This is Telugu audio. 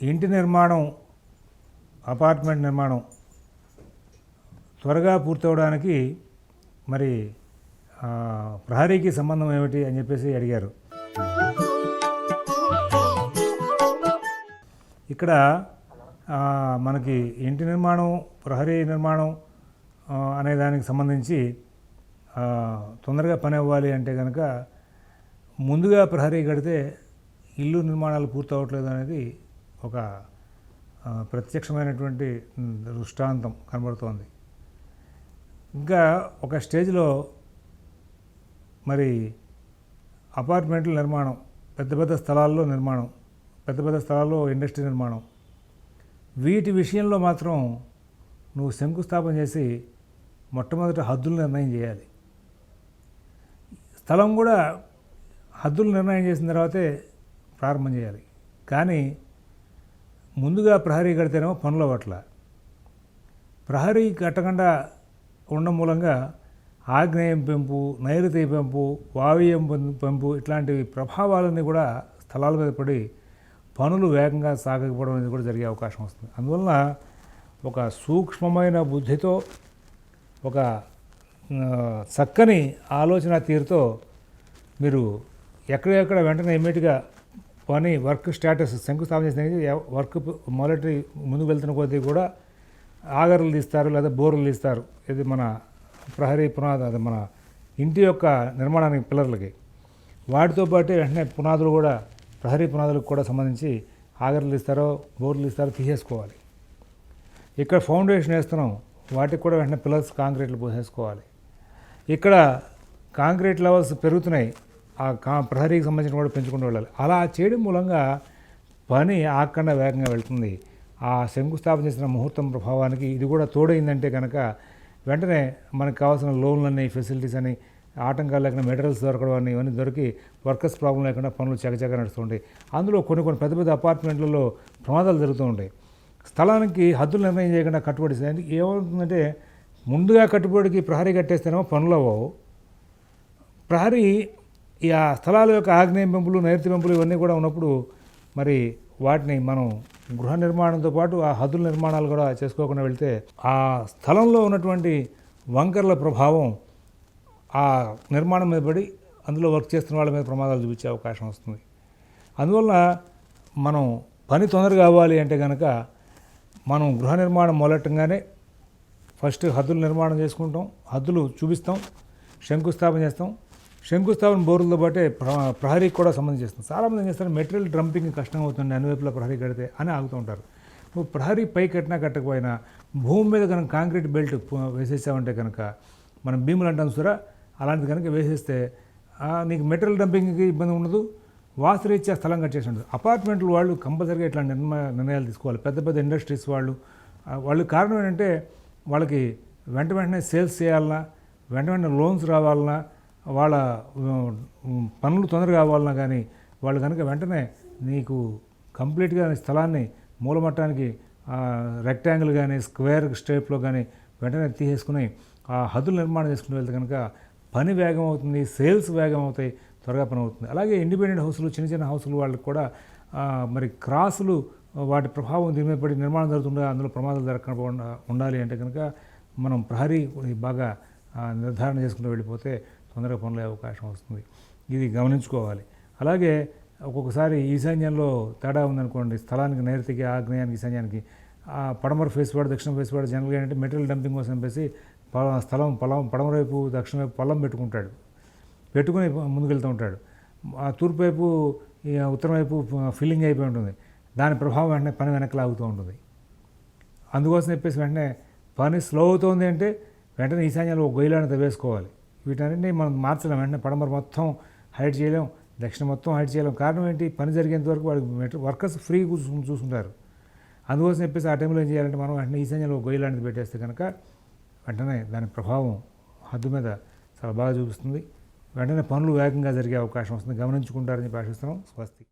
ఇంటి నిర్మాణం అపార్ట్మెంట్ నిర్మాణం త్వరగా పూర్తవడానికి మరి ప్రహరీకి సంబంధం ఏమిటి అని చెప్పేసి అడిగారు. ఇక్కడ మనకి ఇంటి నిర్మాణం ప్రహరీ నిర్మాణం అనే దానికి సంబంధించి తొందరగా పని అవ్వాలి అంటే కనుక ముందుగా ప్రహరీ కడితే ఇల్లు నిర్మాణాలు పూర్తవట్లేదు అనేది ఒక ప్రత్యక్షమైనటువంటి దృష్టాంతం కనబడుతోంది. ఇంకా ఒక స్టేజ్లో మరి అపార్ట్మెంట్ల నిర్మాణం పెద్ద పెద్ద స్థలాల్లో నిర్మాణం పెద్ద పెద్ద స్థలాల్లో ఇండస్ట్రీ నిర్మాణం వీటి విషయంలో మాత్రం నువ్వు శంకుస్థాపన చేసి మొట్టమొదట హద్దులు నిర్ణయం చేయాలి. స్థలం కూడా హద్దులు నిర్ణయం చేసిన తర్వాతే ప్రారంభం చేయాలి. కానీ ముందుగా ప్రహరీ కడితేనేమో పనులు అవ్వట్ల ప్రహరీ కట్టకుండా ఉండడం మూలంగా ఆగ్నేయం పెంపు నైరుతి పెంపు వావీయం పెంపు ఇట్లాంటివి ప్రభావాలన్నీ కూడా స్థలాల మీద పడి పనులు వేగంగా సాగకపోవడం అనేది కూడా జరిగే అవకాశం వస్తుంది. అందువలన ఒక సూక్ష్మమైన బుద్ధితో ఒక చక్కని ఆలోచన తీరుతో మీరు ఎక్కడెక్కడ వెంటనే ఇమ్మీడియట్గా పని వర్క్ స్టేటస్ శంకుస్థాపన చేసిన వర్క్ మొదటి ముందుకు వెళ్తున్న కొద్దీ కూడా ఆగర్లు తీస్తారు లేదా బోర్లు తీస్తారు. ఇది మన ప్రహరీ పునాది అది మన ఇంటి యొక్క నిర్మాణానికి పిల్లర్లకి. వాటితో పాటు వెంటనే పునాదులు కూడా ప్రహరీ పునాదులకు కూడా సంబంధించి ఆగర్లు ఇస్తారో బోర్లు ఇస్తారో తీసేసుకోవాలి. ఇక్కడ ఫౌండేషన్ వేస్తున్నాం. వాటికి కూడా వెంటనే పిల్లర్స్ కాంక్రీట్లు పోసేసుకోవాలి. ఇక్కడ కాంక్రీట్ లెవెల్స్ పెరుగుతున్నాయి. కా ప్రహరీకి సంబంధించిన కూడా పెంచుకుంటూ వెళ్ళాలి. అలా చేయడం మూలంగా పని ఆకుండా వేగంగా వెళ్తుంది. ఆ శంకుస్థాపన చేసిన ముహూర్తం ప్రభావానికి ఇది కూడా తోడైందంటే కనుక వెంటనే మనకు కావాల్సిన లోన్లని ఫెసిలిటీస్ అని ఆటంకాలు లేకుండా మెటీరియల్స్ దొరకడం అని ఇవన్నీ దొరికి వర్కర్స్ ప్రాబ్లం లేకుండా పనులు చకచక నడుస్తుంటాయి అందులో కొన్ని కొన్ని పెద్ద పెద్ద అపార్ట్మెంట్లలో ప్రమాదాలు జరుగుతూ ఉంటాయి. స్థలానికి హద్దులు నిర్ణయం చేయకుండా కట్టుబడి ఏమవుతుందంటే ముందుగా కట్టుబడికి ప్రహరీ కట్టేస్తేనేమో పనులు అవ్వవు. ప్రహరీ ఈ ఆ స్థలాల యొక్క ఆగ్నేయ పెంపులు నైరుతి పెంపులు ఇవన్నీ కూడా ఉన్నప్పుడు మరి వాటిని మనం గృహ నిర్మాణంతో పాటు ఆ హద్దుల నిర్మాణాలు కూడా చేసుకోకుండా వెళ్తే ఆ స్థలంలో ఉన్నటువంటి వంకర్ల ప్రభావం ఆ నిర్మాణం మీద పడి అందులో వర్క్ చేస్తున్న వాళ్ళ మీద ప్రమాదాలు చూపించే అవకాశం వస్తుంది. అందువల్ల మనం పని తొందరగా అవ్వాలి అంటే కనుక మనం గృహ నిర్మాణం మొదలెట్టంగానే ఫస్ట్ హద్దులు నిర్మాణం చేసుకుంటాం హద్దులు చూపిస్తాం శంకుస్థాపన చేస్తాం శంకుస్థాపన బోరులతో పాటే ప్ర ప్రహరీకి కూడా సంబంధం చేస్తుంది. చాలామంది ఏం చేస్తారు? మెటీరియల్ డ్రంపింగ్ కష్టం అవుతుంది అన్ని వైపులా ప్రహరీ కడితే అని ఆగుతూ ఉంటారు. నువ్వు ప్రహరీ పై కట్టినా కట్టకపోయినా భూమి మీద కనుక కాంక్రీట్ బెల్ట్ వేసేసామంటే కనుక మనం భీములు అంటాం సురా అలాంటిది కనుక వేసేస్తే నీకు మెటీరియల్ డంపింగ్కి ఇబ్బంది ఉండదు వాసరీత్యా స్థలం కట్టేసి ఉండదు. అపార్ట్మెంట్లు వాళ్ళు కంపల్సరీగా ఇట్లాంటి నిర్మ నిర్ణయాలు తీసుకోవాలి. పెద్ద పెద్ద ఇండస్ట్రీస్ వాళ్ళు వాళ్ళు కారణం ఏంటంటే వాళ్ళకి వెంట వెంటనే సేల్స్ చేయాలన్నా వెంట వెంటనే లోన్స్ రావాలన్నా వాళ్ళ పనులు తొందరగా కావాలన్నా కానీ వాళ్ళు కనుక వెంటనే నీకు కంప్లీట్గా స్థలాన్ని మూలమట్టానికి రెక్టాంగిల్ కానీ స్క్వేర్ స్టేప్లో కానీ వెంటనే తీసేసుకుని ఆ హద్దులు నిర్మాణం చేసుకుని వెళ్తే కనుక పని వేగం అవుతుంది సేల్స్ వేగం అవుతాయి త్వరగా పని అవుతుంది. అలాగే ఇండిపెండెంట్ హౌస్లు చిన్న చిన్న హౌస్లు వాళ్ళకి కూడా మరి క్రాసులు వాటి ప్రభావం దీని మీద పడి నిర్మాణం జరుగుతుండగా అందులో ప్రమాదాలు జరగకుండా ఉండాలి అంటే కనుక మనం ప్రహరీ బాగా నిర్ధారణ చేసుకుంటూ వెళ్ళిపోతే తొందరగా పనులే అవకాశం వస్తుంది. ఇది గమనించుకోవాలి. అలాగే ఒక్కొక్కసారి ఈశాన్యంలో తేడా ఉందనుకోండి. స్థలానికి నైరుతికి ఆగ్నేయానికి ఈశాన్యానికి ఆ పడమర ఫేస్ వాడు దక్షిణ ఫేస్ వాడు జనరల్గా ఏంటంటే మెటీరియల్ డంపింగ్ కోసం చెప్పేసి స్థలం పొలం పడమర వైపు దక్షిణ వైపు పొలం పెట్టుకుంటాడు. పెట్టుకుని ముందుకెళ్తూ ఉంటాడు. ఆ తూర్పు వైపు ఈ ఉత్తరం వైపు ఫిల్లింగ్ అయిపోయి ఉంటుంది. దాని ప్రభావం వెంటనే పని వెనక్కి లాగుతూ ఉంటుంది. అందుకోసం చెప్పేసి వెంటనే పని స్లో అవుతుంది అంటే వెంటనే ఈశాన్యంలో ఒక గొయ్యిలాన్ని తవ్వేసుకోవాలి వీటన్నింటినీ మనం మార్చలేం. వెంటనే పడమర మొత్తం హైట్ చేయలేం. దక్షిణ మొత్తం హైట్ చేయలేం. కారణం ఏంటి? పని జరిగేంత వరకు వాడికి వర్కర్స్ ఫ్రీ కూర్చుని చూసుకుంటారు అందుకోసం చెప్పేసి ఆ టైంలో ఏం చేయాలంటే మనం వెంటనే ఈశాన్యంలో ఒక గొయ్యి లాంటిది పెట్టేస్తే కనుక వెంటనే దాని ప్రభావం హద్దు మీద చాలా బాగా చూపిస్తుంది. వెంటనే పనులు వేగంగా జరిగే అవకాశం వస్తుంది. గమనించుకుంటారని చెప్పి ఆశిస్తున్నాం. స్వస్తి.